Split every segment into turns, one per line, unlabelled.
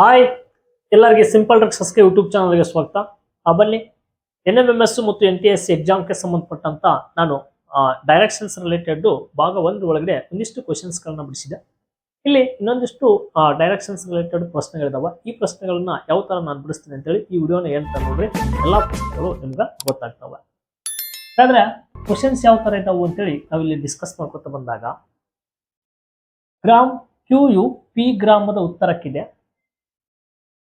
Hi. ಎಲ್ಲರಿಗೆ simple ಡ್ರಗ್ಸಸ್ಗೆ YouTube ಚಾನಲ್ಗೆ ಸ್ವಾಗತ. ಆ, ಬನ್ನಿ. ಎನ್ ಎಂ ಎಂ ಎಸ್ ಮತ್ತು ಎನ್ ಟಿ ಎಸ್ ಎಕ್ಸಾಮ್ಗೆ ಸಂಬಂಧಪಟ್ಟಂತ ನಾನು ಡೈರೆಕ್ಷನ್ಸ್ ರಿಲೇಟೆಡ್ ಭಾಗ ಒಂದು ಒಳಗಡೆ ಒಂದಿಷ್ಟು ಕ್ವಶನ್ಸ್ಗಳನ್ನ ಬಿಡಿಸಿದೆ ಇಲ್ಲಿ ಇನ್ನೊಂದಿಷ್ಟು ಡೈರೆಕ್ಷನ್ಸ್ ರಿಲೇಟೆಡ್ ಪ್ರಶ್ನೆಗಳಿದಾವೆ ಈ ಪ್ರಶ್ನೆಗಳನ್ನ ಯಾವ ತರ ನಾನು ಬಿಡಿಸ್ತೀನಿ ಅಂತೇಳಿ ಈ ವಿಡಿಯೋನ ಹೇಳ್ತಾ ನೋಡ್ರಿ. ಎಲ್ಲ ಪ್ರಶ್ನೆಗಳು ನಿಮ್ಗೆ ಗೊತ್ತಾಗ್ತವೆ. ಹಾಗಾದ್ರೆ ಕ್ವಶನ್ಸ್ ಯಾವ ತರ ಇದಾವು ಅಂತೇಳಿ ನಾವಿಲ್ಲಿ ಡಿಸ್ಕಸ್ ಮಾಡ್ಕೊತ ಬಂದಾಗ ಗ್ರಾಮ್ ಕ್ಯೂ ಯು ಪಿ ಗ್ರಾಮದ ಉತ್ತರಕ್ಕಿದೆ.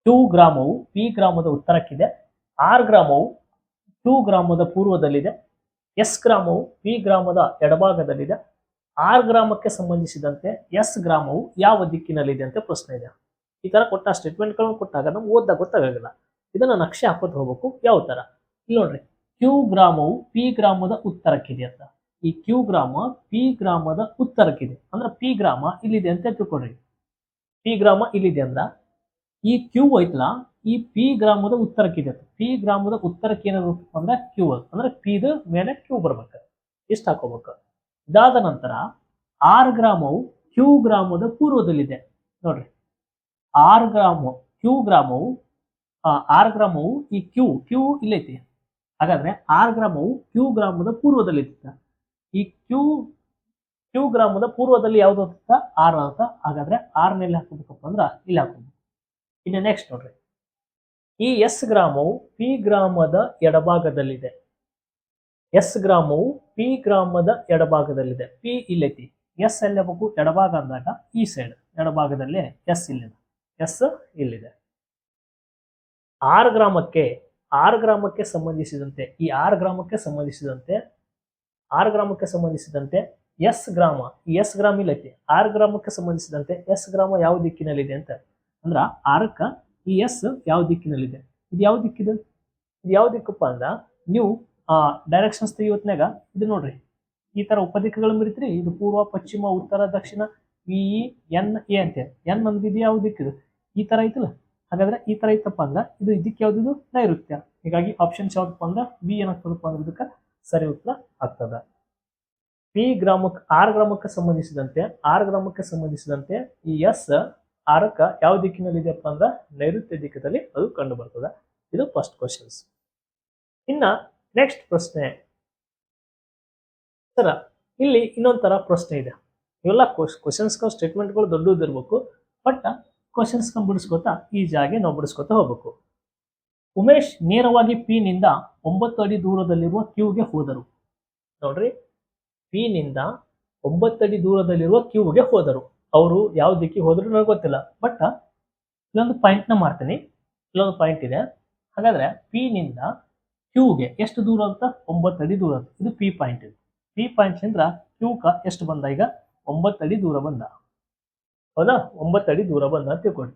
ಕ್ಯೂ ಗ್ರಾಮವು ಪಿ ಗ್ರಾಮದ ಉತ್ತರಕ್ಕಿದೆ, ಆರ್ ಗ್ರಾಮವು ಟೂ ಗ್ರಾಮದ ಪೂರ್ವದಲ್ಲಿದೆ, ಎಸ್ ಗ್ರಾಮವು ಪಿ ಗ್ರಾಮದ ಎಡಭಾಗದಲ್ಲಿದೆ, ಆರ್ ಗ್ರಾಮಕ್ಕೆ ಸಂಬಂಧಿಸಿದಂತೆ ಎಸ್ ಗ್ರಾಮವು ಯಾವ ದಿಕ್ಕಿನಲ್ಲಿದೆ ಅಂತ ಪ್ರಶ್ನೆ ಇದೆ. ಈ ಥರ ಕೊಟ್ಟ ಸ್ಟೇಟ್ಮೆಂಟ್ಗಳನ್ನು ಕೊಟ್ಟಾಗ ನಮ್ಗೆ ಓದ್ದಾಗ ಗೊತ್ತಾಗಲ್ಲ ಇದನ್ನು ನಕ್ಷೆ ಹಾಕೋದು ಹೋಗ್ಬೇಕು, ಯಾವ ತರ? ಇಲ್ಲಿ ನೋಡ್ರಿ, ಕ್ಯೂ ಗ್ರಾಮವು ಪಿ ಗ್ರಾಮದ ಉತ್ತರಕ್ಕಿದೆ ಅಂತ. ಈ ಕ್ಯೂ ಗ್ರಾಮ ಪಿ ಗ್ರಾಮದ ಉತ್ತರಕ್ಕಿದೆ. ಅಂದ್ರೆ ಪಿ ಗ್ರಾಮ ಇಲ್ಲಿದೆ ಅಂತ ತಿಳ್ಕೊಡ್ರಿ ಪಿ ಗ್ರಾಮ ಇಲ್ಲಿದೆ ಅಂದ್ರ ಈ ಕ್ಯೂ ಐತಲ್ಲ ಈ ಪಿ ಗ್ರಾಮದ ಉತ್ತರಕ್ಕಿದೆ ಪಿ ಗ್ರಾಮದ ಉತ್ತರಕ್ಕೆ ಏನಾಗುತ್ತೆ ಅಂದ್ರೆ ಕ್ಯೂ ಅಂದ್ರೆ ಪಿದ ಮೇಲೆ ಕ್ಯೂ ಬರ್ಬೇಕು. ಇಷ್ಟು ಹಾಕೋಬೇಕು. ಇದಾದ ನಂತರ ಆರ್ ಗ್ರಾಮವು ಕ್ಯೂ ಗ್ರಾಮದ ಪೂರ್ವದಲ್ಲಿದೆ. ನೋಡ್ರಿ. ಆರ್ ಗ್ರಾಮ ಕ್ಯೂ ಗ್ರಾಮವು ಆರ್ ಗ್ರಾಮವು ಈ ಕ್ಯೂ ಕ್ಯೂ ಇಲ್ಲೈತಿ. ಹಾಗಾದ್ರೆ ಆರ್ ಗ್ರಾಮವು ಕ್ಯೂ ಗ್ರಾಮದ ಪೂರ್ವದಲ್ಲಿದೆ ಈ ಕ್ಯೂ ಕ್ಯೂ ಗ್ರಾಮದ ಪೂರ್ವದಲ್ಲಿ ಯಾವ್ದು ಆರ್ ಅಂತ. ಹಾಗಾದ್ರೆ ಆರ್ನಲ್ಲಿ ಹಾಕೋಬೇಕಪ್ಪ ಅಂದ್ರೆ ಇಲ್ಲಿ ಹಾಕೋಬೇಕು. ಇನ್ನು ನೆಕ್ಸ್ಟ್ ನೋಡ್ರಿ. ಈ ಎಸ್ ಗ್ರಾಮವು ಪಿ ಗ್ರಾಮದ ಎಡಭಾಗದಲ್ಲಿದೆ. ಎಸ್ ಗ್ರಾಮವು ಪಿ ಗ್ರಾಮದ ಎಡಭಾಗದಲ್ಲಿದೆ. ಪಿ ಇಲ್ಲೈತಿ. ಎಸ್ ಎಲ್ಲಿ ಹೋಗ್ಬೇಕು ಎಡಭಾಗ ಅಂದಾಗ ಈ ಸೈಡ್ ಎಡಭಾಗದಲ್ಲಿ ಎಸ್ ಇಲ್ಲಿದೆ. ಎಸ್ ಇಲ್ಲಿದೆ. ಆರ್ ಗ್ರಾಮಕ್ಕೆ ಆರ್ ಗ್ರಾಮಕ್ಕೆ ಸಂಬಂಧಿಸಿದಂತೆ, ಈ ಆರ್ ಗ್ರಾಮಕ್ಕೆ ಸಂಬಂಧಿಸಿದಂತೆ ಆರ್ ಗ್ರಾಮಕ್ಕೆ ಸಂಬಂಧಿಸಿದಂತೆ ಎಸ್ ಗ್ರಾಮ ಎಸ್ ಗ್ರಾಮ ಇಲ್ಲೈತಿ. ಆರ್ ಗ್ರಾಮಕ್ಕೆ ಸಂಬಂಧಿಸಿದಂತೆ ಎಸ್ ಗ್ರಾಮ ಯಾವ ದಿಕ್ಕಿನಲ್ಲಿದೆ ಅಂತ. ಅಂದ್ರ ಆರಕ್ಕ ಈ ಎಸ್ ಯಾವ ದಿಕ್ಕಿನಲ್ಲಿದೆ? ಇದು ಯಾವ ದಿಕ್ಕಿದೆ? ಇದು ಯಾವ ದಿಕ್ಕಪ್ಪ ಅಂದ್ರ ನೀವು, ಆ ಡೈರೆಕ್ಷನ್ಸ್ ತೆಗಿಯೋತ್ನಾಗ ಇದು ನೋಡ್ರಿ. ಈ ತರ ಉಪದಿಕ್ಕಗಳು ಬರೀತ್ರಿ ಇದು ಪೂರ್ವ, ಪಶ್ಚಿಮ, ಉತ್ತರ, ದಕ್ಷಿಣ ವಿ ಎನ್ ಎ ಅಂತ. ಎನ್ ಅಂದಿದ್ದು ಯಾವ ದಿಕ್ಕಿದು? ಈ ತರ ಐತಲ್ಲ? ಹಾಗಾದ್ರೆ ಈ ತರ ಐತಪ್ಪ ಅಂದ್ರ ಇದು ಇದಕ್ಕೆ ಯಾವ್ದು ನೈಋತ್ಯ. ಹೀಗಾಗಿ ಆಪ್ಷನ್ಸ್ ಯಾವ್ದಪ್ಪ ಅಂದ್ರ ಬಿ ಏನಾಗ್ತದಪ್ಪ ಅಂದ್ರೆ ಇದಕ್ಕೆ ಸರಿ ಉತ್ತರ ಆಗ್ತದ. ಪಿ ಗ್ರಾಮಕ್ಕೆ ಆರ್ ಗ್ರಾಮಕ್ಕೆ ಸಂಬಂಧಿಸಿದಂತೆ ಆರ್ ಗ್ರಾಮಕ್ಕೆ ಸಂಬಂಧಿಸಿದಂತೆ ಈ ಎಸ್ ಆರಕ್ಕ ಯಾವ ದಿಕ್ಕಿನಲ್ಲಿ ಇದೆಯಪ್ಪ ಅಂದ್ರೆ ನೈಋತ್ಯ ದಿಕ್ಕದಲ್ಲಿ ಅದು ಕಂಡು ಬರ್ತದೆ. ಇದು ಫಸ್ಟ್ ಕ್ವಶನ್ಸ್ ಇನ್ನ ನೆಕ್ಸ್ಟ್ ಪ್ರಶ್ನೆ. ಸರ, ಇಲ್ಲಿ ಇನ್ನೊಂಥರ ಪ್ರಶ್ನೆ ಇದೆ. ಇವೆಲ್ಲ ಕ್ವಶನ್ಸ್ಗಳು ಸ್ಟೇಟ್ಮೆಂಟ್ಗಳು ದೊಡ್ಡದಿರ್ಬೇಕು ಬಟ್ ಕ್ವಶನ್ಸ್ ಬಿಡಿಸ್ಕೊತಾ ಈಜಾಗಿ ನಾವು ಬಿಡಿಸ್ಕೊತಾ ಹೋಗ್ಬೇಕು. ಉಮೇಶ್ ನೇರವಾಗಿ ಪಿ ನಿಂದ ಒಂಬತ್ತು ಅಡಿ ದೂರದಲ್ಲಿರುವ ಕ್ಯೂಗೆ ಹೋದರು. ನೋಡ್ರಿ ಪಿ ನಿಂದ ಒಂಬತ್ತು ಅಡಿ ದೂರದಲ್ಲಿರುವ ಕ್ಯೂಗೆ ಹೋದರು. ಅವರು ಯಾವ ದಿಕ್ಕಿಗೆ ಹೋದ್ರು ನನಗೆ ಗೊತ್ತಿಲ್ಲ. ಬಟ್ ಇಲ್ಲೊಂದು ಪಾಯಿಂಟ್ನ ಮಾಡ್ತೀನಿ. ಇಲ್ಲೊಂದು ಪಾಯಿಂಟ್ ಇದೆ. ಹಾಗಾದ್ರೆ ಪಿ ನಿಂದ ಕ್ಯೂಗೆ ಎಷ್ಟು ದೂರ ಅಂತ? ಒಂಬತ್ತು ಅಡಿ ದೂರ ಅಂತ. ಇದು ಪಿ ಪಾಯಿಂಟ್ ಇದು. ಪಿ ಪಾಯಿಂಟ್ನಿಂದ ಕ್ಯೂ ಕ ಎಷ್ಟು ಬಂದ ಈಗ? ಒಂಬತ್ತು ಅಡಿ ದೂರ ಬಂದ. ಹೌದಾ? ಒಂಬತ್ತು ಅಡಿ ದೂರ ಬಂದ ಅಂತ ತಿಳ್ಕೊಳ್ಳಿ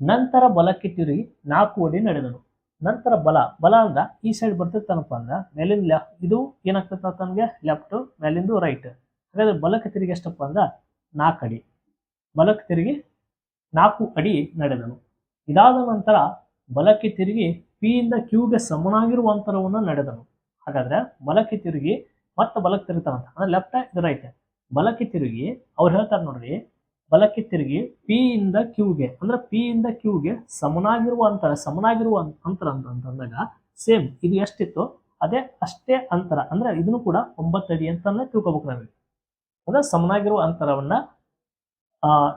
ನಂತರ ಬಲಕ್ಕೆ ತಿರುಗಿ ನಾಲ್ಕು ಅಡಿ ನಡೆದನು. ನಂತರ ಬಲ. ಬಲ ಅಂದ್ರ ಈ ಸೈಡ್ ಬರ್ತಿರ್ತಾನಪ್ಪ ಅಂದ್ರೆ ಮೇಲಿಂದ ಲೆಫ್ಟ್ ಇದು ಏನಾಗ್ತದ ತನಗೆ ಲೆಫ್ಟ್ ಮೇಲಿಂದು ರೈಟ್ ಹಾಗಾದ್ರೆ ಬಲಕ್ಕೆ ತಿರುಗಿ ಎಷ್ಟಪ್ಪ ಅಂದ್ರ ನಾಲ್ಕು ಅಡಿ. ಬಲಕ್ಕೆ ತಿರುಗಿ ನಾಲ್ಕು ಅಡಿ ನಡೆದನು. ಇದಾದ ನಂತರ ಬಲಕ್ಕೆ ತಿರುಗಿ ಪಿ ಇಂದ ಕ್ಯೂಗೆ ಸಮನಾಗಿರುವ ಅಂತರವನ್ನು ನಡೆದನು. ಹಾಗಾದ್ರೆ ಬಲಕ್ಕೆ ತಿರುಗಿ ಮತ್ತೆ ಬಲಕ್ಕೆ ತಿರುಗ್ತಾನಂತ. ಅಂದ್ರೆ ಲೆಫ್ಟ್ ಇದು ರೈಟ್ ಬಲಕ್ಕೆ ತಿರುಗಿ, ಅವ್ರು ಹೇಳ್ತಾರೆ ನೋಡ್ರಿ, ಬಲಕ್ಕೆ ತಿರುಗಿ ಪಿ ಇಂದ ಕ್ಯೂಗೆ ಅಂದ್ರೆ ಪಿ ಇಂದ ಕ್ಯೂಗೆ ಸಮನಾಗಿರುವ ಅಂತರ ಸಮನಾಗಿರುವ ಅಂತರ ಅಂತ ಅಂತಂದಾಗ ಸೇಮ್ ಇದು ಎಷ್ಟಿತ್ತು ಅದೇ ಅಷ್ಟೇ ಅಂತರ. ಅಂದ್ರೆ ಇದನ್ನು ಕೂಡ ಒಂಬತ್ತು ಅಡಿ ಅಂತ ತಿಳ್ಕೊಬೇಕು ನಾವೀಗ ಅಂದ್ರೆ ಸಮನಾಗಿರುವ ಅಂತರವನ್ನ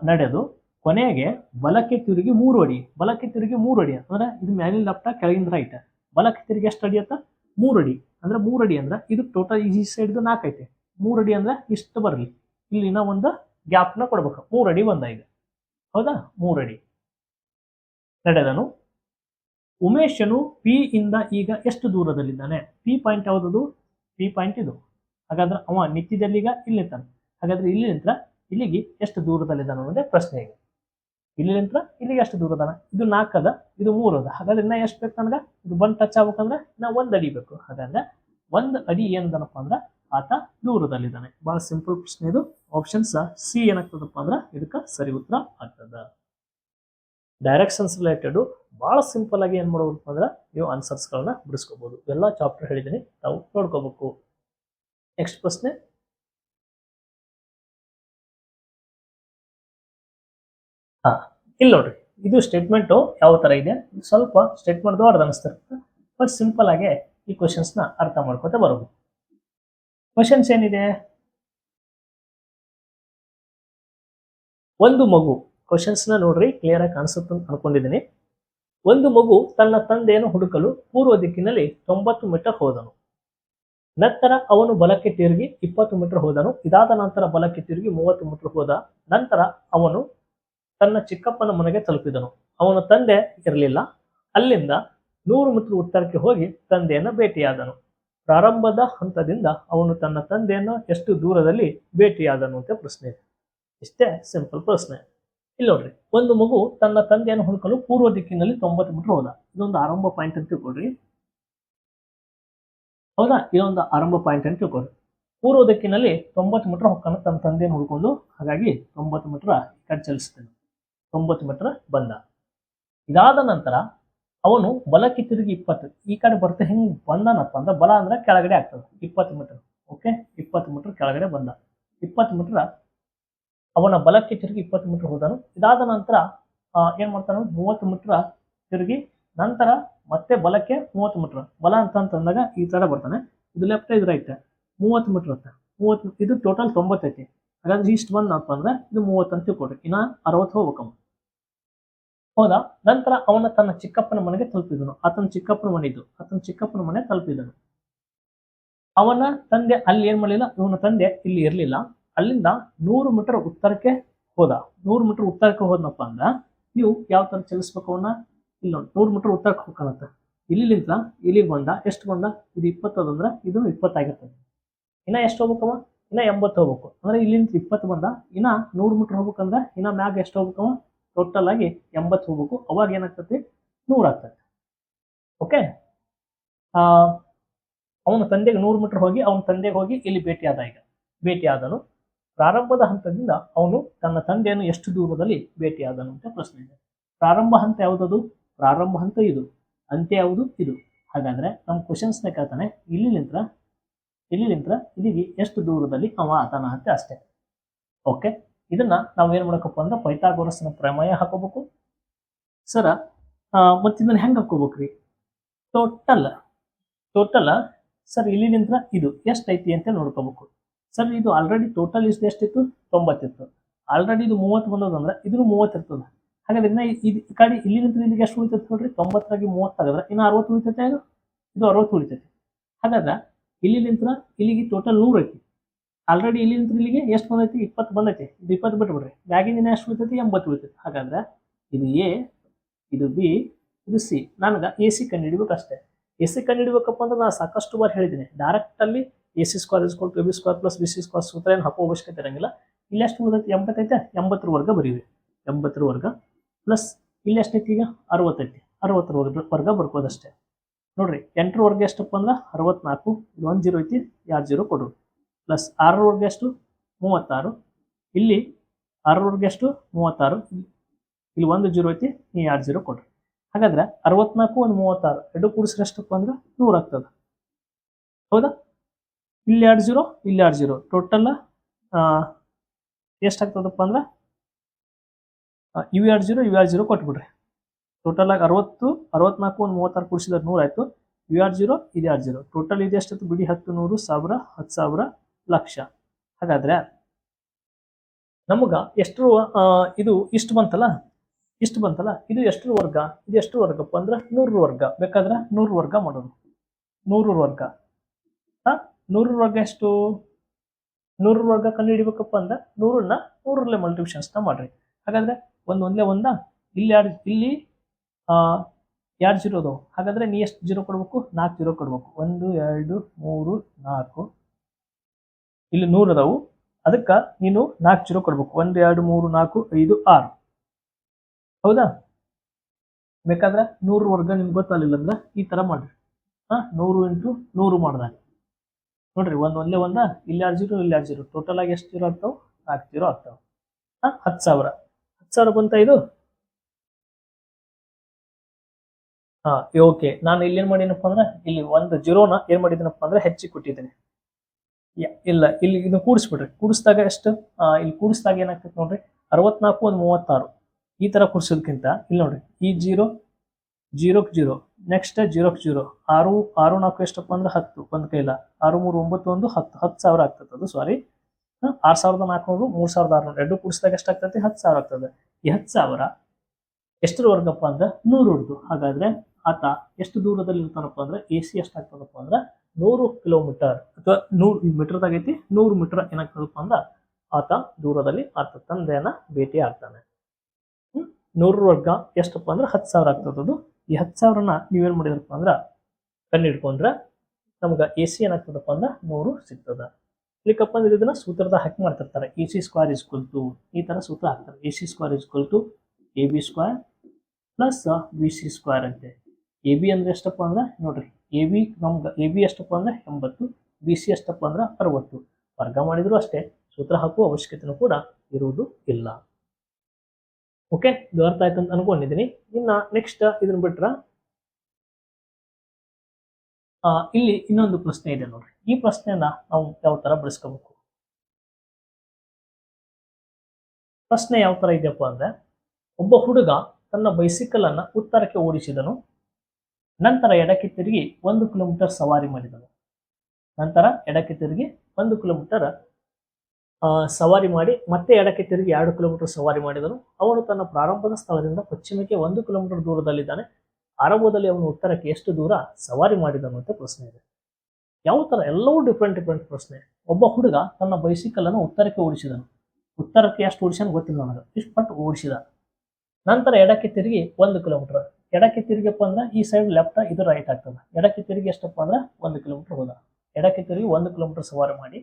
ನಡೆದು ಕೊನೆಗೆ ಬಲಕ್ಕೆ ತಿರುಗಿ ಮೂರು ಅಡಿ, ಬಲಕ್ಕೆ ತಿರುಗಿ ಮೂರು ಅಡಿ ಅಂದ್ರೆ ಇದು ಮ್ಯಾಲಿನ ಲೆಫ್ಟ ಕೆಳಗಿಂದ ರೈಟ್ ಬಲಕ್ಕೆ ತಿರುಗಿ ಎಷ್ಟು ಅಡಿ ಅಂತ? ಮೂರು ಅಡಿ. ಅಂದ್ರೆ ಮೂರು ಅಡಿ ಅಂದ್ರೆ ಇದು ಟೋಟಲ್ ಈ ಸೈಡ್ದು ನಾಲ್ಕು ಐತೆ. ಮೂರು ಅಡಿ ಅಂದ್ರೆ ಇಷ್ಟು ಬರಲಿ. ಇಲ್ಲಿನ ಒಂದು ಗ್ಯಾಪ್ನ ಕೊಡ್ಬೇಕು. ಮೂರು ಅಡಿ ಒಂದ ಈಗ ಹೌದಾ? ಮೂರು ಅಡಿ. ನಡೆದನು. ಉಮೇಶನು ಪಿ ಇಂದ ಈಗ ಎಷ್ಟು ದೂರದಲ್ಲಿದ್ದಾನೆ? ಪಿ ಪಾಯಿಂಟ್ ಯಾವುದದು? ಪಿ ಪಾಯಿಂಟ್ ಇದು. ಹಾಗಾದ್ರೆ ಅವ ನಿತ್ಯದಲ್ಲಿ ಈಗ ಇಲ್ಲಿ ನಿಂತಾನೆ ಹಾಗಾದ್ರೆ ಇಲ್ಲಿ ನಿಂತ್ರ ಇಲ್ಲಿಗೆ ಎಷ್ಟು ದೂರದಲ್ಲಿದ್ದಾನೆ ಅನ್ನೋದೇ ಪ್ರಶ್ನೆ ಈಗ ಇಲ್ಲಿ ನಿಂತ್ರ ಇಲ್ಲಿಗೆ ಎಷ್ಟು ದೂರ ಅದಾನ ಇದು ನಾಲ್ಕು ಅದ ಇದು ಮೂರು ಅದ ಹಾಗಾದ್ರೆ ಇನ್ನ ಎಷ್ಟು ಬೇಕು ನನಗೆ? ಇದು ಬಂದು ಟಚ್ ಆಗ್ಬೇಕಂದ್ರೆ ಇನ್ನ ಒಂದು ಅಡಿ ಬೇಕು. ಹಾಗಾದ್ರೆ ಒಂದು ಅಡಿ ಏನದನಪ್ಪ ಅಂದ್ರೆ ಆತ ದೂರದಲ್ಲಿದ್ದಾನೆ. ಬಹಳ ಸಿಂಪಲ್ ಪ್ರಶ್ನೆ ಇದು. ಆಪ್ಷನ್ಸ್ ಸಿ ಏನಾಗ್ತದಪ್ಪ ಅಂದ್ರೆ ಇದಕ್ಕೆ ಸರಿ ಉತ್ತರ ಆಗ್ತದ. ಡೈರೆಕ್ಷನ್ಸ್ ರಿಲೇಟೆಡ್ ಬಹಳ ಸಿಂಪಲ್ ಆಗಿ ಏನ್ ಮಾಡ್ಬೇಕು ಅಂದ್ರೆ ನೀವು ಆನ್ಸರ್ಸ್ ಗಳನ್ನ ಬಿಡಿಸ್ಕೋಬಹುದು ಎಲ್ಲ ಚಾಪ್ಟರ್ ಹೇಳಿದೀನಿ ನಾವು ನೋಡ್ಕೋಬೇಕು. ನೆಕ್ಸ್ಟ್ ಪ್ರಶ್ನೆ. ಹಾ, ಇಲ್ಲಿ ನೋಡ್ರಿ. ಇದು ಸ್ಟೇಟ್ಮೆಂಟು ಯಾವ ಥರ ಇದೆ? ಸ್ವಲ್ಪ ಸ್ಟೇಟ್ಮೆಂಟ್ ದೊಡ್ಡದು ಅನಿಸ್ತಿರುತ್ತೆ. ಬಟ್ ಸಿಂಪಲ್ ಆಗಿ ಈ ಕ್ವಶನ್ಸ್ನ ಅರ್ಥ ಮಾಡ್ಕೋತಾ ಬರೋದು. ಕ್ವಶನ್ಸ್ ಏನಿದೆ? ಒಂದು ಮಗು ಕ್ವಶನ್ಸ್ನ ನೋಡ್ರಿ ಕ್ಲಿಯರ್ ಆಗಿ ಕಾಣಿಸುತ್ತೆ ಅನ್ಕೊಂಡಿದ್ದೀನಿ ಒಂದು ಮಗು ತನ್ನ ತಂದೆಯನ್ನು ಹುಡುಕಲು ಪೂರ್ವ ದಿಕ್ಕಿನಲ್ಲಿ ತೊಂಬತ್ತು ಮೀಟರ್ ಹೋದನು. ನಂತರ ಅವನು ಬಲಕ್ಕೆ ತಿರುಗಿ ಇಪ್ಪತ್ತು ಮೀಟರ್ ಹೋದನು. ಇದಾದ ನಂತರ ಬಲಕ್ಕೆ ತಿರುಗಿ ಮೂವತ್ತು ಮೀಟರ್ ಹೋದ ನಂತರ ಅವನು ತನ್ನ ಚಿಕ್ಕಪ್ಪನ ಮನೆಗೆ ತಲುಪಿದನು. ಅವನ ತಂದೆ ಇರಲಿಲ್ಲ. ಅಲ್ಲಿಂದ ನೂರು ಮೀಟರ್ ಉತ್ತರಕ್ಕೆ ಹೋಗಿ ತಂದೆಯನ್ನು ಭೇಟಿಯಾದನು. ಪ್ರಾರಂಭದ ಹಂತದಿಂದ ಅವನು ತನ್ನ ತಂದೆಯನ್ನು ಎಷ್ಟು ದೂರದಲ್ಲಿ ಭೇಟಿಯಾದನು ಅಂತ ಪ್ರಶ್ನೆ. ಇದೆ ಇಷ್ಟೇ ಸಿಂಪಲ್ ಪ್ರಶ್ನೆ. ಇಲ್ಲಿ ನೋಡ್ರಿ, ಒಂದು ಮಗು ತನ್ನ ತಂದೆಯನ್ನು ಹುಡುಕಲು ಪೂರ್ವ ದಿಕ್ಕಿನಲ್ಲಿ ತೊಂಬತ್ತು ಮೀಟರ್ ಹೋದ. ಇದೊಂದು ಆರಂಭ ಪಾಯಿಂಟ್ ಅಂತ ತಿಳ್ಕೊಳ್ರಿ. ಹೌದಾ? ಇದೊಂದು ಆರಂಭ ಪಾಯಿಂಟ್ ಅಂತ ತಿಳ್ಕೊಳ್ರಿ. ಪೂರ್ವ ದಿಕ್ಕಿನಲ್ಲಿ ತೊಂಬತ್ತು ಮೀಟರ್ ಹೊಕ್ಕನ್ನು ತನ್ನ ತಂದೆಯನ್ನು ಹುಡ್ಕೊಂಡು, ಹಾಗಾಗಿ ತೊಂಬತ್ತು ಮೀಟರ್ ಈ ಕಡೆ ಚಲಿಸ್ತಾನೆ ತೊಂಬತ್ತು ಮೀಟರ್ ಬಂದ. ಇದಾದ ನಂತರ ಅವನು ಬಲಕ್ಕೆ ತಿರುಗಿ ಇಪ್ಪತ್ತು, ಈ ಕಡೆ ಬರ್ತಾ ಹೆಂಗೆ ಬಂದನಪ್ಪ ಅಂದ್ರೆ ಬಲ ಅಂದ್ರೆ ಕೆಳಗಡೆ ಆಗ್ತದೆ. ಇಪ್ಪತ್ತು ಮೀಟರ್ ಓಕೆ ಇಪ್ಪತ್ತು ಮೀಟರ್ ಕೆಳಗಡೆ ಬಂದ. ಇಪ್ಪತ್ತು ಮೀಟರ್ ಅವನ ಬಲಕ್ಕೆ ತಿರುಗಿ ಇಪ್ಪತ್ತು ಮೀಟರ್ ಹೋದನು. ಇದಾದ ನಂತರ ಏನು ಮಾಡ್ತಾನೆ ಮೂವತ್ತು ಮೀಟರ್ ತಿರುಗಿ ನಂತರ ಮತ್ತೆ ಬಲಕ್ಕೆ ಮೂವತ್ತು ಮೀಟರ್ ಬಲ ಅಂತ ಅಂತಂದಾಗ ಈ ತರ ಬರ್ತಾನೆ. ಇದು ಲೆಫ್ಟ್ ಇದು ಐತೆ ಮೂವತ್ತು ಮೀಟರ್ ಅಂತ ಮೂವತ್ತು, ಇದು ಟೋಟಲ್ ತೊಂಬತ್ತೈತಿ. ಹಾಗಾದ್ರೆ ಇಷ್ಟು ಬಂದಪ್ಪ ಅಂದ್ರೆ ಇದು ಮೂವತ್ತು ಅಂತ ತಿಳ್ಕೊಡ್ರಿ ಇನ್ನ ಅರವತ್ತು ಹೋಗ್ಬೇಕಮ್ಮ. ಹೌದಾ? ನಂತರ ಅವನ ತನ್ನ ಚಿಕ್ಕಪ್ಪನ ಮನೆಗೆ ತಲುಪಿದನು. ಆತನ ಚಿಕ್ಕಪ್ಪನ ಮನೆ ಇದ್ದು ಆತನ ಚಿಕ್ಕಪ್ಪನ ಮನೆ ತಲುಪಿದನು. ಅವನ ತಂದೆ ಅಲ್ಲಿ ಏನ್ ಮಾಡಲಿಲ್ಲ? ಇವನ ತಂದೆ ಇಲ್ಲಿ ಇರಲಿಲ್ಲ. ಅಲ್ಲಿಂದ ನೂರು ಮೀಟರ್ ಉತ್ತರಕ್ಕೆ ಹೋದ. ನೂರು ಮೀಟರ್ ಉತ್ತರಕ್ಕೆ ಹೋದ್ನಪ್ಪ ಅಂದ್ರ ನೀವು ಯಾವ ತರ ಚಲಿಸ್ಬೇಕು ಅವನ ಇಲ್ಲ ನೂರು ಮೀಟರ್ ಉತ್ತರಕ್ಕೆ ಹೋಗ್ಕನತ್ತ ಇಲ್ಲಿಂದ ಇಲ್ಲಿಗೆ ಬಂದ. ಎಷ್ಟು ಬಂದ? ಇದು ಇಪ್ಪತ್ತದಂದ್ರೆ ಇದು ಇಪ್ಪತ್ತಾಗಿರ್ತದೆ ಇನ್ನ ಎಷ್ಟು ಹೋಗ್ಬೇಕವ? ಇನ್ನ ಎಂಬತ್ತು ಹೋಗ್ಬೇಕು. ಅಂದ್ರೆ ಇಲ್ಲಿಂದ ಇಪ್ಪತ್ತು ಬಂದ. ಇನ್ನ ನೂರು ಮೀಟರ್ ಹೋಗ್ಬೇಕಂದ್ರೆ ಇನ್ನ ಮ್ಯಾಗ ಎಷ್ಟು ಹೋಗ್ಬೇಕವ? ಟೋಟಲ್ ಆಗಿ ಎಂಬತ್ತು ಹೋಗ್ಬೇಕು. ಅವಾಗ ಏನಾಗ್ತತಿ ನೂರು ಆಗ್ತದೆ ಓಕೆ ಅವನ ತಂದೆಗೆ ನೂರು ಮೀಟರ್ ಹೋಗಿ, ಅವನ ತಂದೆಗೆ ಹೋಗಿ ಇಲ್ಲಿ ಭೇಟಿಯಾದ ಈಗ. ಭೇಟಿಯಾದನು ಪ್ರಾರಂಭದ ಹಂತದಿಂದ ಅವನು ತನ್ನ ತಂದೆಯನ್ನು ಎಷ್ಟು ದೂರದಲ್ಲಿ ಭೇಟಿಯಾದನು ಅಂತ ಪ್ರಶ್ನೆ ಇದೆ. ಪ್ರಾರಂಭ ಹಂತ ಯಾವುದದು? ಪ್ರಾರಂಭ ಹಂತ ಇದು. ಅಂತ್ಯ ಯಾವುದು? ಇದು. ಹಾಗಾದ್ರೆ ನಮ್ಮ ಕ್ವಶನ್ಸ್ನ ಕೇಳ್ತಾನೆ, ಇಲ್ಲಿ ನಿಂತ್ರ ಇಲ್ಲಿಗೆ ಎಷ್ಟು ದೂರದಲ್ಲಿ ಅವ ಆತನ ಅಂತ ಅಷ್ಟೇ. ಓಕೆ ಇದನ್ನ ನಾವು ಏನ್ ಮಾಡಬೇಕಪ್ಪ ಅಂದ್ರೆ ಪೈಥಾಗೋರಸ್ನ ಪ್ರಮೇಯ ಹಾಕೋಬೇಕು. ಸರ ಮತ್ತೆ ಇದನ್ನ ಹೆಂಗ್ ಹಾಕೋಬೇಕ್ರಿ? ಟೋಟಲ್ ಟೋಟಲ್, ಸರ್ ಇಲ್ಲಿ ನಿಂತ್ರ ಇದು ಎಷ್ಟೈತಿ ಅಂತ ನೋಡ್ಕೋಬೇಕು. ಸರ್, ಇದು ಆಲ್ರೆಡಿ ಟೋಟಲ್ ಇಷ್ಟು ಎಷ್ಟಿತ್ತು? ತೊಂಬತ್ತಿತ್ತು. ಆಲ್ರೆಡಿ ಇದು ಮೂವತ್ತು ಬಂದದಂದ್ರೆ ಇದು ಮೂವತ್ತು ಇರ್ತದೆ. ಹಾಗಾದ್ರೆ ಇನ್ನ ಇದ್- ಈ ಕಡೆ ನಿಂತ್ರ ಇಲ್ಲಿಗೆ ಎಷ್ಟು ಉಳಿತೈತೆ ನೋಡ್ರಿ? ತೊಂಬತ್ತರಾಗಿ ಮೂವತ್ತು ಆಗಿದ್ರೆ ಇನ್ನು ಅರವತ್ತು ಉಳಿತೈತೆ ಇದು ಇದು ಅರವತ್ತು ಉಳಿತೈತೆ. ಹಾಗಾದ್ರೆ ಇಲ್ಲಿ ನಿಂತ್ರ ಇಲ್ಲಿಗೆ ಟೋಟಲ್ ನೂರು ಐತಿ ಆಲ್ರೆಡಿ ಇಲ್ಲಿಂದ ಇಲ್ಲಿಗೆ ಎಷ್ಟು ಬಂದೈತಿ? ಇಪ್ಪತ್ತು ಬಂದೈತಿ. ಇದು ಇಪ್ಪತ್ತು ಬಿಟ್ಬಿಡ್ರಿ. ಬ್ಯಾಗಿಂದ ದಿನ ಎಷ್ಟು ಬೀಳ್ತೈತಿ ಎಂಬತ್ತು ಉಳಿತೈತಿ. ಹಾಗಾದ್ರೆ ಇದು ಎ, ಇದು ಬಿ, ಇದು ಸಿ. ನನಗೆ ಎ, ಸಿ ಕಂಡುಹಿಡಿಬೇಕು ಅಷ್ಟೇ. ಎ, ಸಿ ಕಂಡುಹಿಡಬೇಕಪ್ಪ ಅಂದ್ರೆ ನಾನು ಸಾಕಷ್ಟು ಬಾರಿ ಹೇಳಿದ್ದೀನಿ. ಡೈರೆಕ್ಟ್ ಅಲ್ಲಿ ಎ, ಸಿ ಸ್ಕ್ವೇರ್ ಇಸ್ಕೊಂಡು to B square plus B C square ಸೂತ್ರ ಏನು ಹಾಕೋ ಅವಶ್ಯಕತೆ ಇರಂಗಿಲ್ಲ. ಇಲ್ಲಿ ಎಷ್ಟು ಉಳಿದೈತಿ ಎಂಬತ್ತೈತೆ ಎಂಬತ್ತರ ವರ್ಗ ಬರೀವಿ ಎಂಬತ್ತರ ವರ್ಗ ಪ್ಲಸ್ ಇಲ್ಲಿ ಎಷ್ಟೈತಿ ಈಗ? ಅರವತ್ತೈತಿ ಅರವತ್ತರ ವರ್ಗ ವರ್ಗ ಬರ್ಕೋದಷ್ಟೇ. ನೋಡ್ರಿ ಎಂಟರ ವರ್ಗ ಎಷ್ಟಪ್ಪ ಅಂದ್ರೆ? ಅರವತ್ನಾಲ್ಕು ಇದು ಒಂದು ಜೀರೋ ಐತಿ. ಎರಡು ಜೀರೋ ಕೊಡ್ರಿ. ಪ್ಲಸ್ ಆರು ಎಷ್ಟು? ಮೂವತ್ತಾರು. ಇಲ್ಲಿ ಆರು ಎಷ್ಟು? ಮೂವತ್ತಾರು. ಇಲ್ಲಿ ಒಂದು ಜೀರೋ ಐತಿ, ಈ ಎರಡು ಜೀರೋ ಕೊಡ್ರಿ ಹಾಗಾದ್ರೆ ಅರವತ್ನಾಲ್ಕು ಒಂದು ಮೂವತ್ತಾರು, ಎರಡು ಕೂಡಿಸ್ರೆ ಎಷ್ಟಪ್ಪ ಅಂದ್ರೆ ನೂರು ಆಗ್ತದೆ. ಹೌದಾ? ಇಲ್ಲಿ ಎರಡು ಜೀರೋ, ಇಲ್ಲಿ ಎರಡು ಜೀರೋ. ಟೋಟಲ್ ಎಷ್ಟಾಗ್ತದಪ್ಪ ಅಂದ್ರೆ ಇವು ಎರಡು ಜೀರೋ, ಇವು ಎರಡು ಜೀರೋ ಕೊಟ್ಬಿಡ್ರಿ. ಟೋಟಲ್ ಆಗಿ ಅರವತ್ತು, ಅರವತ್ನಾಲ್ಕು ಒಂದು ಮೂವತ್ತಾರು ಕೂಡಿಸಿದ್ರೆ ನೂರಾಯ್ತು. ಇವು ಎರಡು ಜೀರೋ, ಇದು ಎರಡು ಜೀರೋ. ಟೋಟಲ್ ಇದು ಎಷ್ಟಾಯ್ತು ಬಿಡಿ ಹತ್ತು, ನೂರು, ಸಾವಿರ, ಹತ್ತು ಸಾವಿರ ಲಕ್ಷ. ಹಾಗಾದ್ರೆ ನಮಗ ಎಷ್ಟು ಇದು ಇಷ್ಟು ಬಂತಲ್ಲ? ಇಷ್ಟು ಬಂತಲ್ಲ? ಇದು ಎಷ್ಟರ ವರ್ಗ? ಇದು ಎಷ್ಟು ವರ್ಗಪ್ಪ ಅಂದ್ರೆ ನೂರು ವರ್ಗ. ಬೇಕಾದ್ರೆ ನೂರು ವರ್ಗ ಮಾಡೋದು. ನೂರು ವರ್ಗ. ಹಾ? ನೂರು ವರ್ಗ ಎಷ್ಟು? ನೂರು ವರ್ಗ ಕಂಡು ಹಿಡಿಬೇಕಪ್ಪ ಅಂದ್ರೆ ನೂರನ್ನ ನೂರರಲ್ಲೇ ಮಲ್ಟಿಪ್ಷನ್ಸ್ನ ಮಾಡ್ರಿ. ಹಾಗಾದ್ರೆ ಒಂದು ಒಂದೇ ಒಂದ. ಇಲ್ಲಿ ಎರಡು ಇಲ್ಲಿ ಎರಡು ಜೀರೋದು. ಹಾಗಾದ್ರೆ ನೀ ಎಷ್ಟು ಜೀರೋ ಕೊಡ್ಬೇಕು? ನಾಲ್ಕು ಜೀರೋ ಕೊಡ್ಬೇಕು. ಒಂದು, ಎರಡು, ಮೂರು, ನಾಲ್ಕು. ಇಲ್ಲಿ ನೂರು ಅದಾವು. ಅದಕ್ಕೆ ನೀನು ನಾಲ್ಕು ಜೀರೋ ಕೊಡ್ಬೇಕು. ಒಂದು, ಎರಡು, ಮೂರು, ನಾಲ್ಕು, ಐದು, ಆರು. ಹೌದಾ? ಬೇಕಾದ್ರೆ ನೂರು ವರ್ಗ ನಿಮ್ಗೆ ಗೊತ್ತಾಗಲಿಲ್ಲ ಅಂದ್ರೆ ಈ ತರ ಮಾಡಿರಿ. ಹಾ, ನೂರು ಇಂಟು ನೂರು ಮಾಡ್ದಾಗ ನೋಡ್ರಿ, ಒಂದು ಒಂದೇ ಒಂದ, ಇಲ್ಲಿ ಎರಡು ಜೀರೋ, ಇಲ್ಲಿ ಎರಡು ಜೀರೋ. ಟೋಟಲ್ ಆಗಿ ಎಷ್ಟು ಜೀರೋ ಆಗ್ತಾವೆ? ನಾಲ್ಕು ಜೀರೋ ಆಗ್ತಾವೆ. ಹಾ, ಹತ್ತು ಸಾವಿರ. ಹತ್ತು ಸಾವಿರ ಬಂತ ಇದು? ಹಾ ಓಕೆ ನಾನು ಇಲ್ಲಿ ಏನ್ ಮಾಡೀನಪ್ಪ ಅಂದ್ರೆ, ಇಲ್ಲಿ ಒಂದು ಜೀರೋನ ಏನು ಮಾಡಿದ್ದೀನಪ್ಪ ಅಂದ್ರೆ ಹೆಚ್ಚಿಗೆ ಕೊಟ್ಟಿದ್ದೀನಿ. ಇಲ್ಲ, ಇಲ್ಲಿ ಇದು ಕೂಡಿಸ್ಬಿಡ್ರಿ. ಕೂಡಿಸಿದಾಗ ಎಷ್ಟು? ಇಲ್ಲಿ ಕೂಡಿಸಿದಾಗ ಏನಾಗ್ತೈತೆ ನೋಡ್ರಿ? ಅರವತ್ನಾಲ್ಕು ಒಂದು ಮೂವತ್ತಾರು. ಈ ಥರ ಕೂಡಿಸೋದಕ್ಕಿಂತ ಇಲ್ಲಿ ನೋಡ್ರಿ, ಈ ಜೀರೋ, ಜೀರೋಕ್ ಜೀರೋ, ನೆಕ್ಸ್ಟ್ ಜೀರೋಕ್ ಜೀರೋ, ಆರು ಆರು ನಾಲ್ಕು ಎಷ್ಟಪ್ಪ ಅಂದ್ರೆ ಹತ್ತು ಒಂದು ಕೈಲ. ಆರು, ಮೂರು, ಒಂಬತ್ತು, ಒಂದು, ಹತ್ತು. ಹತ್ತು ಸಾವಿರ ಆಗ್ತದೆ ಅದು ಸಾರಿ ಆರು ಸಾವಿರದ ನಾಲ್ಕುನೂರು, ಮೂರು ಸಾವಿರದ ಆರುನೂರು. ಎರಡು ಕೂಡಿಸಿದಾಗ ಎಷ್ಟಾಗ್ತದೆ ಹತ್ತು ಸಾವಿರ ಆಗ್ತದೆ. ಈ ಹತ್ತು ಸಾವಿರ ಎಷ್ಟರವರೆಗಪ್ಪ ಅಂದ್ರೆ ನೂರರದು ಹಾಗಾದ್ರೆ ಆತ ಎಷ್ಟು ದೂರದಲ್ಲಿ ಇರ್ತಾನಪ್ಪ ಅಂದ್ರೆ ಎ ಸಿ ಎಷ್ಟಾಗ್ತದಪ್ಪ ಅಂದ್ರೆ ನೂರು ಕಿಲೋಮೀಟರ್ ಅಥವಾ ನೂರು ಮೀಟರ್ದಾಗ ಐತಿ, ನೂರು ಮೀಟರ್ ಏನಾಗ್ತದಪ್ಪ ಅಂದ್ರೆ ಆತ ದೂರದಲ್ಲಿ ಆತ ತಂದೆಯನ್ನ ಭೇಟಿ ಆಗ್ತಾನೆ. ನೂರ ವರ್ಗ ಎಷ್ಟಪ್ಪ ಅಂದ್ರೆ ಹತ್ತು ಸಾವಿರ ಆಗ್ತದದು ಈ ಹತ್ತು ಸಾವಿರನ ನೀವೇನ್ ಮಾಡಿದ್ರಪ್ಪ ಅಂದ್ರೆ ಕಣ್ಣಿಡ್ಕೊಂಡ್ರೆ ನಮ್ಗೆ ಎ ಸಿ ಏನಾಗ್ತದಪ್ಪ ಅಂದ್ರೆ ನೂರು ಸಿಗ್ತದ. ಇಲ್ಲಿಕಪ್ಪ ಅಂದ್ರೆ ಇದನ್ನ ಸೂತ್ರದ ಹಾಕಿ ಮಾಡ್ತಿರ್ತಾರೆ. A C square is equal to ಈ ತರ ಸೂತ್ರ ಹಾಕ್ತಾರೆ. A C square is equal to A B square plus B C square ಅಂತೆ. ಎ ಬಿ ಅಂದ್ರೆ ಎಷ್ಟಪ್ಪ ಅಂದ್ರೆ ನೋಡ್ರಿ ಎ ಬಿ ನಮ್ಗೆ ಎ ಬಿ ಎಷ್ಟಪ್ಪ ಅಂದ್ರೆ ಎಂಬತ್ತು ಬಿ ಸಿ ಎಷ್ಟಪ್ಪ ಅಂದ್ರೆ ಅರವತ್ತು. ವರ್ಗ ಮಾಡಿದರೂ ಅಷ್ಟೇ, ಸೂತ್ರ ಹಾಕುವ ಅವಶ್ಯಕತೆನೂ ಕೂಡ ಇರುವುದು ಇಲ್ಲ. ಓಕೆ ಇದು ಅರ್ಥ ಆಯ್ತು ಅಂತ ಅನ್ಕೊಂಡಿದ್ದೀನಿ ಇನ್ನು ನೆಕ್ಸ್ಟ್ ಇದನ್ನ ಬಿಟ್ರ ಇಲ್ಲಿ ಇನ್ನೊಂದು ಪ್ರಶ್ನೆ ಇದೆ ನೋಡ್ರಿ. ಈ ಪ್ರಶ್ನೆಯನ್ನ ನಾವು ಯಾವ ತರ ಬಿಡಿಸ್ಕೋಬೇಕು ಪ್ರಶ್ನೆ ಯಾವ ತರ ಇದೆಯಪ್ಪ ಅಂದ್ರೆ, ಒಬ್ಬ ಹುಡುಗ ತನ್ನ ಬೈಸಿಕಲ್ ಅನ್ನ ಉತ್ತರಕ್ಕೆ ಓಡಿಸಿದನು. ನಂತರ ಎಡಕ್ಕೆ ತಿರುಗಿ ಒಂದು ಕಿಲೋಮೀಟರ್ ಸವಾರಿ ಮಾಡಿದನು. ನಂತರ ಎಡಕ್ಕೆ ತಿರುಗಿ ಒಂದು ಕಿಲೋಮೀಟರ್ ಸವಾರಿ ಮಾಡಿ ಮತ್ತೆ ಎಡಕ್ಕೆ ತಿರುಗಿ ಎರಡು ಕಿಲೋಮೀಟರ್ ಸವಾರಿ ಮಾಡಿದನು. ಅವನು ತನ್ನ ಪ್ರಾರಂಭದ ಸ್ಥಳದಿಂದ ಪಶ್ಚಿಮಕ್ಕೆ ಒಂದು ಕಿಲೋಮೀಟರ್ ದೂರದಲ್ಲಿದ್ದಾನೆ. ಆರಂಭದಲ್ಲಿ ಅವನು ಉತ್ತರಕ್ಕೆ ಎಷ್ಟು ದೂರ ಸವಾರಿ ಮಾಡಿದನು ಅಂತ ಪ್ರಶ್ನೆ ಇದೆ. ಯಾವ ಥರ ಎಲ್ಲವೂ ಡಿಫ್ರೆಂಟ್ ಡಿಫ್ರೆಂಟ್ ಪ್ರಶ್ನೆ. ಒಬ್ಬ ಹುಡುಗ ತನ್ನ ಬೈಸಿಕಲ್ ಅನ್ನು ಉತ್ತರಕ್ಕೆ ಓಡಿಸಿದನು. ಉತ್ತರಕ್ಕೆ ಎಷ್ಟು ಓಡಿಸ್ಯಾನ ಗೊತ್ತಿಲ್ಲ ನನಗೆ. ಇಷ್ಟು ಪಟ್ಟು ಓಡಿಸಿದ. ನಂತರ ಎಡಕ್ಕೆ ತಿರುಗಿ ಒಂದು ಕಿಲೋಮೀಟರ್. ಎಡಕ್ಕೆ ತಿರುಗಪ್ಪ ಅಂದ್ರೆ ಈ ಸೈಡ್ ಲೆಫ್ಟ್ ಇದು ರೈಟ್ ಆಗ್ತದೆ. ಎಡಕ್ಕೆ ತಿರುಗಿ ಎಷ್ಟಪ್ಪ ಅಂದ್ರೆ ಒಂದು ಕಿಲೋಮೀಟರ್ ಹೋದ. ಎಡಕ್ಕೆ ತಿರುಗಿ ಒಂದು ಕಿಲೋಮೀಟರ್ ಸವಾರಿ ಮಾಡಿ,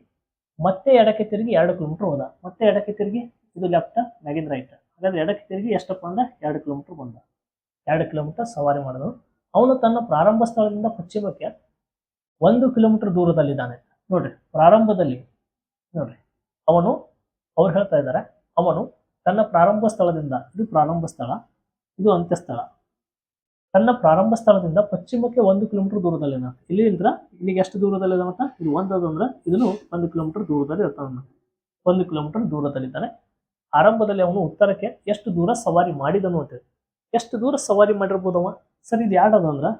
ಮತ್ತೆ ಎಡಕ್ಕೆ ತಿರುಗಿ ಎರಡು ಕಿಲೋಮೀಟರ್ ಹೋದ. ಮತ್ತೆ ಎಡಕ್ಕೆ ತಿರುಗಿ ಇದು ಲೆಫ್ಟ್ ಮ್ಯಾಗಿನ ರೈಟ್ ಹಾಗಾದ್ರೆ ಎಡಕ್ಕೆ ತಿರುಗಿ ಎಷ್ಟಪ್ಪ ಅಂದ್ರೆ ಎರಡು ಕಿಲೋಮೀಟರ್ ಬಂದ. ಎರಡು ಕಿಲೋಮೀಟರ್ ಸವಾರಿ ಮಾಡಿದನು. ಅವನು ತನ್ನ ಪ್ರಾರಂಭ ಸ್ಥಳದಿಂದ ಪಶ್ಚಿಮಕ್ಕೆ ಒಂದು ಕಿಲೋಮೀಟರ್ ದೂರದಲ್ಲಿದ್ದಾನೆ. ನೋಡ್ರಿ, ಪ್ರಾರಂಭದಲ್ಲಿ, ನೋಡ್ರಿ, ಅವನು, ಅವ್ರು ಹೇಳ್ತಾ ಇದ್ದಾರೆ, ಅವನು ತನ್ನ ಪ್ರಾರಂಭ ಸ್ಥಳದಿಂದ, ಇದು ಪ್ರಾರಂಭ ಸ್ಥಳ, ಇದು ಅಂತ್ಯಸ್ಥಳ. ತನ್ನ ಪ್ರಾರಂಭ ಸ್ಥಳದಿಂದ ಪಶ್ಚಿಮಕ್ಕೆ ಒಂದು ಕಿಲೋಮೀಟರ್ ದೂರದಲ್ಲಿನ. ಇಲ್ಲಿಂದ ಇಲ್ಲಿಗೆ ಎಷ್ಟು ದೂರದಲ್ಲಿ ಅಂತ ಇದು ಒಂದು ಅಂದ್ರೆ ಇದನ್ನು ಒಂದು ಕಿಲೋಮೀಟರ್ ದೂರದಲ್ಲಿ ಇರ್ತಾನ ಒಂದು ಕಿಲೋಮೀಟರ್ ದೂರದಲ್ಲಿದ್ದಾನೆ. ಆರಂಭದಲ್ಲಿ ಅವನು ಉತ್ತರಕ್ಕೆ ಎಷ್ಟು ದೂರ ಸವಾರಿ ಮಾಡಿದನು ಅಂತ ಎಷ್ಟು ದೂರ ಸವಾರಿ ಮಾಡಿರ್ಬೋದವ ಸರ್, ಇದು ಯಾರ್ಡ್ ಅದ ಅಂದ್ರೆ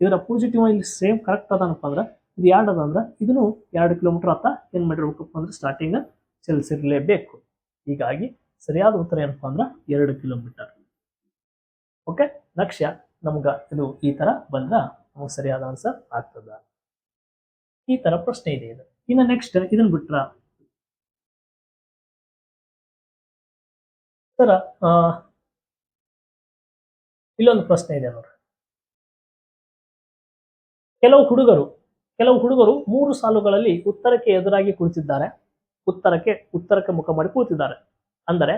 ಇದರ ಪಾಸಿಟಿವ್ ಇಲ್ಲಿ ಸೇಮ್ ಕರೆಕ್ಟ್ ಅದಾನಪ್ಪ ಅಂದ್ರೆ ಇದು ಯಾರ್ಡ್ ಅದ ಅಂದ್ರೆ ಇದನ್ನು ಎರಡು ಕಿಲೋಮೀಟರ್ ಆತ ಏನ್ ಮಾಡಿರ್ಬೇಕಪ್ಪ ಅಂದ್ರೆ ಸ್ಟಾರ್ಟಿಂಗ್ ಚಲಿಸಿರ್ಲೇಬೇಕು. ಹೀಗಾಗಿ ಸರಿಯಾದ ಉತ್ತರ ಏನಪ್ಪಾ ಅಂದ್ರೆ ಎರಡು ಕಿಲೋಮೀಟರ್. ಓಕೆ ಲಕ್ಷ್ಯ ನಮ್ಗ ಇದು ಈ ತರ ಬಂದ್ರ ನಮಗೆ ಸರಿಯಾದ ಆನ್ಸರ್ ಆಗ್ತದ. ಈ ತರ ಪ್ರಶ್ನೆ ಇದೆ ಇದು. ಇನ್ನು ನೆಕ್ಸ್ಟ್ ಇದನ್ನ ಬಿಟ್ರ? ಸರ ಇಲ್ಲೊಂದು ಪ್ರಶ್ನೆ ಇದೆ ನೋಡ್ರಿ. ಕೆಲವು ಹುಡುಗರು ಕೆಲವು ಹುಡುಗರು ಮೂರು ಸಾಲುಗಳಲ್ಲಿ ಉತ್ತರಕ್ಕೆ ಎದುರಾಗಿ ಕುಳಿತಿದ್ದಾರೆ. ಉತ್ತರಕ್ಕೆ ಉತ್ತರಕ್ಕೆ ಮುಖ ಮಾಡಿ ಕುಳಿತಿದ್ದಾರೆ. ಅಂದರೆ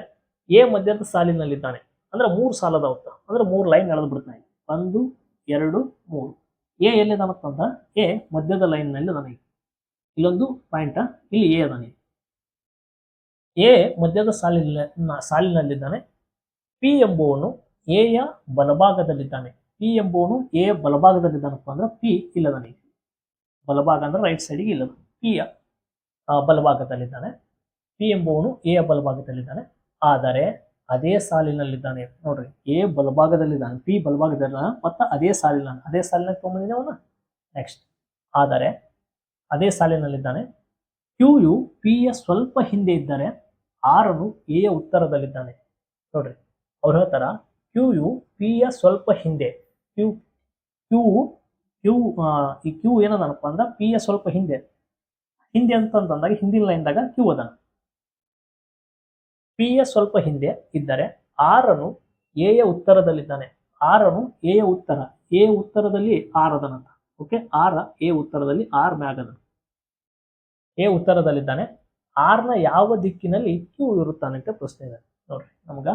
ಎ ಮಧ್ಯದ ಸಾಲಿನಲ್ಲಿದ್ದಾನೆ. ಅಂದ್ರೆ ಮೂರು ಸಾಲದ ಉತ್ತರ. ಅಂದ್ರೆ ಮೂರು ಲೈನ್ ಎಳೆದು ಬಿಡ್ತಾನೆ ಒಂದು, ಎರಡು, ಮೂರು. ಎ ಎಲ್ಲಿ ಅಂದ್ರೆ ಎ ಮಧ್ಯದ ಲೈನ್ನಲ್ಲಿ ನನಗೆ ಇಲ್ಲೊಂದು ಪಾಯಿಂಟ್ ಇಲ್ಲಿ ಎ ನನಗೆ ಎ ಮಧ್ಯದ ಸಾಲಿನ ಸಾಲಿನಲ್ಲಿದ್ದಾನೆ. ಪಿ ಎಂಬುವನು ಎ ಯ ಬಲಭಾಗದಲ್ಲಿದ್ದಾನೆ. ಪಿ ಎಂಬುವನು ಎ ಬಲಭಾಗದಲ್ಲಿದ್ದಾನಪ್ಪ ಅಂದ್ರೆ ಪಿ ಇಲ್ಲ ನನಗೆ ಬಲಭಾಗ ಅಂದ್ರೆ ರೈಟ್ ಸೈಡಿಗೆ ಇಲ್ಲ ಯ ಬಲಭಾಗದಲ್ಲಿದ್ದಾನೆ. P ಎಂಬುವನು A ಬಲಭಾಗದಲ್ಲಿದ್ದಾನೆ. ಆದರೆ ಅದೇ ಸಾಲಿನಲ್ಲಿದ್ದಾನೆ. ನೋಡ್ರಿ ಎ ಬಲಭಾಗದಲ್ಲಿದ್ದಾನೆ ಪಿ ಬಲಭಾಗದಲ್ಲಿದ್ದಾನೆ, ಮತ್ತು ಅದೇ ಸಾಲಿನ ಅದೇ ಸಾಲಿನ ತೊಗೊಂಬಂದಿನಿ ಅವನ. ನೆಕ್ಸ್ಟ್ ಆದರೆ, ಅದೇ ಸಾಲಿನಲ್ಲಿದ್ದಾನೆ. ಕ್ಯೂ ಯು ಪಿ ಯ ಸ್ವಲ್ಪ ಹಿಂದೆ ಇದ್ದರೆ ಆರನು ಎ ಯ ಉತ್ತರದಲ್ಲಿದ್ದಾನೆ. ನೋಡ್ರಿ, ಅವ್ರು ಹೇಳ್ತಾರ ಕ್ಯೂ ಯು ಪಿ ಯ ಸ್ವಲ್ಪ ಹಿಂದೆ. ಕ್ಯೂ ಕ್ಯೂ ಕ್ಯೂ ಈ ಕ್ಯೂ ಏನದನಪ್ಪ ಅಂದ್ರೆ ಪಿ ಯ ಸ್ವಲ್ಪ ಹಿಂದೆ. ಹಿಂದೆ ಅಂತಂದಾಗ ಹಿಂದಿನ ಲೈನ್ದಾಗ ಕ್ಯೂ ಅದಾನ. ಪಿ ಯ ಸ್ವಲ್ಪ ಹಿಂದೆ ಇದ್ದರೆ ಆರನು ಎ ಯ ಉತ್ತರದಲ್ಲಿದ್ದಾನೆ. ಆರನು ಎ ಯ ಉತ್ತರ. ಎ ಉತ್ತರದಲ್ಲಿ ಆರ್ ಅದನಂತ. ಓಕೆ ಆರ ಎ ಉತ್ತರದಲ್ಲಿ ಆರ್ ಮ್ಯಾಗದ ಎ ಉತ್ತರದಲ್ಲಿದ್ದಾನೆ. ಆರ್ನ ಯಾವ ದಿಕ್ಕಿನಲ್ಲಿ ಕ್ಯೂ ಇರುತ್ತಾನೆ ಅಂತ ಪ್ರಶ್ನೆ ಇದೆ. ನೋಡ್ರಿ, ನಮ್ಗ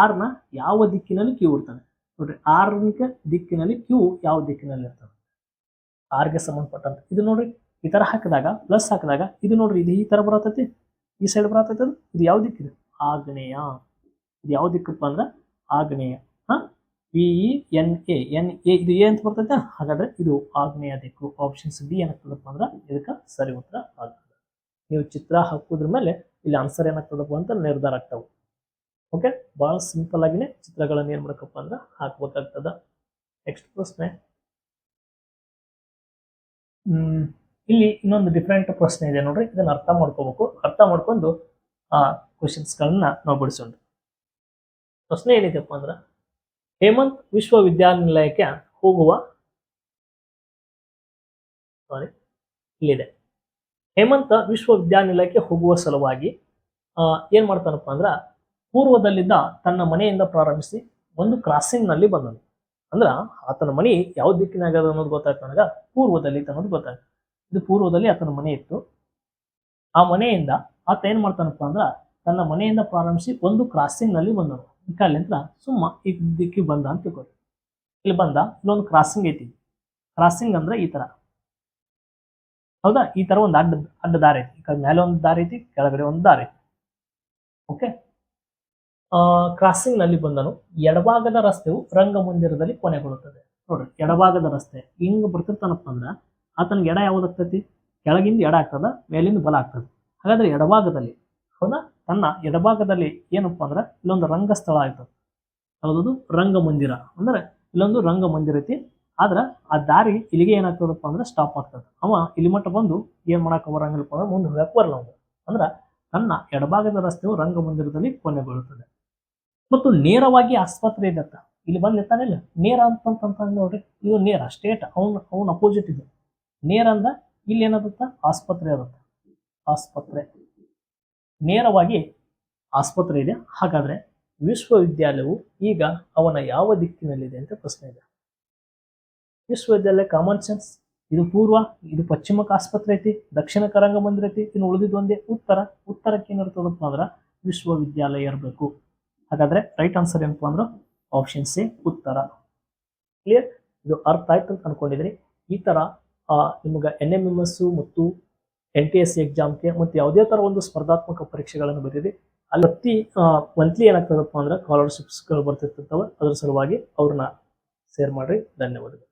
ಆರ್ನ ಯಾವ ದಿಕ್ಕಿನಲ್ಲಿ ಕ್ಯೂ ಇರ್ತಾನೆ ನೋಡ್ರಿ ಆರ್ನ ದಿಕ್ಕಿನಲ್ಲಿ ಕ್ಯೂ ಯಾವ ದಿಕ್ಕಿನಲ್ಲಿ ಇರ್ತಾನೆ ಆರ್ಗೆ ಸಂಬಂಧಪಟ್ಟಂತ. ಇದು ನೋಡ್ರಿ, ಈ ತರ ಹಾಕಿದಾಗ ಪ್ಲಸ್ ಹಾಕಿದಾಗ, ಇದು ನೋಡ್ರಿ, ಇದು ಈ ತರ ಬರತೈತಿ? ಈ ಸೈಡ್ ಬರತೈತಿ ಅದು? ಇದು ಯಾವ ದಿಕ್ಕಿದೆ? ಆಗ್ನೇಯ. ಇದು ಯಾವ ದಿಕ್ಕಪ್ಪ ಅಂದ್ರೆ ಆಗ್ನೇಯ. ಹಾ? P E N A N A ಇದು ಎ ಅಂತ ಬರ್ತೈತೆ. ಹಾಗಾದ್ರೆ ಇದು ಆಗ್ನೇಯ ದಿಕ್ಕು. ಆಪ್ಷನ್ಸ್ ಡಿ ಏನಾಗ್ತದಪ್ಪ ಅಂದ್ರೆ ಇದಕ್ಕೆ ಸರಿ ಉತ್ತರ ಆಗ್ತದೆ. ನೀವು ಚಿತ್ರ ಹಾಕೋದ್ರ ಮೇಲೆ ಇಲ್ಲಿ ಆನ್ಸರ್ ಏನಾಗ್ತದಪ್ಪ ಅಂತ ನಿರ್ಧಾರ ಆಗ್ತವೆ. ಓಕೆ ಭಾಳ ಸಿಂಪಲ್ ಆಗಿನೇ ಚಿತ್ರಗಳನ್ನು ಏನು ಮಾಡಕಪ್ಪ ಅಂದ್ರೆ ಹಾಕ್ಬೇಕಾಗ್ತದ. ನೆಕ್ಸ್ಟ್ ಪ್ರಶ್ನೆ. ಇಲ್ಲಿ ಇನ್ನೊಂದು ಡಿಫ್ರೆಂಟ್ ಪ್ರಶ್ನೆ ಇದೆ ನೋಡ್ರಿ. ಇದನ್ನ ಅರ್ಥ ಮಾಡ್ಕೋಬೇಕು. ಅರ್ಥ ಮಾಡ್ಕೊಂಡು, ಆ ಕ್ವಶನ್ಸ್ಗಳನ್ನ ನಾವು ಬಿಡಿಸೋಣ ಪ್ರಶ್ನೆ ಏನಿದೆಪ್ಪ ಅಂದ್ರೆ ಹೇಮಂತ್ ವಿಶ್ವವಿದ್ಯಾನಿಲಯಕ್ಕೆ ಹೋಗುವ ಸಾರಿ ಇಲ್ಲಿದೆ. ಹೇಮಂತ ವಿಶ್ವವಿದ್ಯಾನಿಲಯಕ್ಕೆ ಹೋಗುವ ಸಲುವಾಗಿ ಆ, ಏನ್ ಮಾಡ್ತಾನಪ್ಪ ಅಂದ್ರ ಪೂರ್ವದಲ್ಲಿದ್ದ ತನ್ನ ಮನೆಯಿಂದ ಪ್ರಾರಂಭಿಸಿ ಒಂದು ಕ್ರಾಸಿಂಗ್ನಲ್ಲಿ ಬಂದನು. ಅಂದ್ರ ಆತನ ಮನೆ ಯಾವ ದಿಕ್ಕಿನಾಗ ಅದ ಅನ್ನೋದು ಗೊತ್ತಾಯ್ತು ನನಗ. ಪೂರ್ವದಲ್ಲಿ ಅನ್ನೋದು ಗೊತ್ತಾಯ್ತು. ಇದು ಪೂರ್ವದಲ್ಲಿ ಆತನ ಮನೆ ಇತ್ತು. ಆ ಮನೆಯಿಂದ ಆತ ಏನ್ ಮಾಡ್ತಾನಪ್ಪ ಅಂದ್ರ ತನ್ನ ಮನೆಯಿಂದ ಪ್ರಾರಂಭಿಸಿ ಒಂದು ಕ್ರಾಸಿಂಗ್ನಲ್ಲಿ ಬಂದನು. ಈ ಕಾಲಿಂದ ಸುಮ್ಮ ಈ ದಿಕ್ಕಿ ಬಂದ ಅಂತ ತಿಳ್ಕೊಳ್ಳಿ ಇಲ್ಲಿ ಬಂದ, ಇಲ್ಲೊಂದು ಕ್ರಾಸಿಂಗ್ ಐತಿ. ಕ್ರಾಸಿಂಗ್ ಅಂದ್ರೆ ಈ ತರ. ಹೌದಾ? ಈ ತರ ಒಂದು ಅಡ್ಡ ಅಡ್ಡ ದಾರಿ ಐತಿ. ಈ ಕಡೆ ಮೇಲೆ ಒಂದು ದಾರಿ ಐತಿ, ಕೆಳಗಡೆ ಒಂದು ದಾರಿ ಐತಿ. ಓಕೆ ಕ್ರಾಸಿಂಗ್ನಲ್ಲಿ ಬಂದನು. ಎಡಭಾಗದ ರಸ್ತೆಯು ರಂಗಮಂದಿರದಲ್ಲಿ ಕೊನೆಗೊಳ್ಳುತ್ತದೆ. ನೋಡ್ರಿ, ಎಡಭಾಗದ ರಸ್ತೆ. ಹಿಂಗ್ ಬರ್ತಿರ್ತಾನಪ್ಪ ಅಂದ್ರೆ, ಆತನಿಗೆ ಎಡ ಯಾವ್ದಾಗ್ತೈತಿ ಕೆಳಗಿಂದ ಎಡ ಆಗ್ತದ, ಮೇಲಿಂದ ಬಲ ಆಗ್ತದೆ. ಹಾಗಾದ್ರೆ ಎಡಭಾಗದಲ್ಲಿ, ಹೌದಾ? ತನ್ನ ಎಡಭಾಗದಲ್ಲಿ ಏನಪ್ಪ ಅಂದ್ರೆ ಇಲ್ಲೊಂದು ರಂಗಸ್ಥಳ ಆಯ್ತದ ರಂಗ ರಂಗಮಂದಿರ. ಅಂದ್ರೆ ಇಲ್ಲೊಂದು ರಂಗಮಂದಿರ ಐತಿ. ಆದ್ರೆ ಆ ದಾರಿ ಇಲ್ಲಿಗೆ ಏನಾಗ್ತದಪ್ಪ ಅಂದ್ರೆ ಸ್ಟಾಪ್ ಆಗ್ತದೆ. ಅವ ಇಲ್ಲಿ ಮಟ್ಟ ಬಂದು ಏನ್ ಮಾಡಕ್ ಬರಂಗಿಲ್ಲಪ್ಪ ಅಂದ್ರೆ ಮುಂದೆ ಹೋಗಕ್ ಬರಲ್ಲ ಅಂದ್ರೆ ತನ್ನ ಎಡಭಾಗದ ರಸ್ತೆಯು ರಂಗಮಂದಿರದಲ್ಲಿ ಕೊನೆಗೊಳ್ಳುತ್ತದೆ. ಮತ್ತು ನೇರವಾಗಿ ಆಸ್ಪತ್ರೆ ಇದೆ ಅಂತ ಇಲ್ಲಿ ಬಂದು ಇಲ್ಲ? ನೇರ ಅಂತಂತ ನೋಡ್ರಿ. ಇದು ನೇರ ಸ್ಟೇಟ್ ಅವನ್, ಅವ್ನ ಅಪೋಸಿಟ್ ಇದು. ನೇರ ಅಂದ ಇಲ್ಲಿ ಏನದತ್ತ? ಆಸ್ಪತ್ರೆ ಇರುತ್ತೆ ಆಸ್ಪತ್ರೆ. ನೇರವಾಗಿ ಆಸ್ಪತ್ರೆ ಇದೆ. ಹಾಗಾದ್ರೆ ವಿಶ್ವವಿದ್ಯಾಲಯವು ಈಗ ಅವನ ಯಾವ ದಿಕ್ಕಿನಲ್ಲಿದೆ ಅಂತ ಪ್ರಶ್ನೆ ಇದೆ. ವಿಶ್ವವಿದ್ಯಾಲಯ ಕಾಮನ್ ಸೆನ್ಸ್ ಇದು ಪೂರ್ವ, ಇದು ಪಶ್ಚಿಮಕ್ಕೆ ಆಸ್ಪತ್ರೆ ಐತಿ, ದಕ್ಷಿಣ ರಂಗಮಂದಿರ ಐತಿ, ಇನ್ನು ಉಳಿದಿದ್ದು ಒಂದೇ ಉತ್ತರ, ಉತ್ತರಕ್ಕೆ ಏನಿರ್ತದಪ್ಪ ಅಂದ್ರೆ ವಿಶ್ವವಿದ್ಯಾಲಯ ಇರಬೇಕು. ಹಾಗಾದ್ರೆ ರೈಟ್ ಆನ್ಸರ್ ಏನಪ್ಪ ಅಂದ್ರೆ ಆಪ್ಷನ್ ಸಿ ಉತ್ತರ. ಕ್ಲಿಯರ್ ಇದು ಅರ್ಥ ಆಯ್ತು ಅಂತ ಅನ್ಕೊಂಡಿದ್ರಿ ಈ ತರ ನಿಮ್ಗೆ ಎನ್ ಎಂ ಎಂ ಎಸ್ ಮತ್ತು ಎನ್ ಟಿ ಎಸ್ ಸಿ ಎಕ್ಸಾಮ್ಗೆ ಮತ್ತು ಯಾವುದೇ ಥರ ಒಂದು ಸ್ಪರ್ಧಾತ್ಮಕ ಪರೀಕ್ಷೆಗಳನ್ನು ಬರೀರಿ. ಅಲ್ಲಿ ಪ್ರತಿ ಮಂತ್ಲಿ ಏನಾಗ್ತದಪ್ಪ ಅಂದ್ರೆ ಸ್ಕಾಲರ್ಶಿಪ್ಸ್ಗಳು ಬರ್ತಿರ್ತವೆ ಅದರ ಸಲುವಾಗಿ ಅವ್ರನ್ನ ಶೇರ್ ಮಾಡಿರಿ. ಧನ್ಯವಾದಗಳು.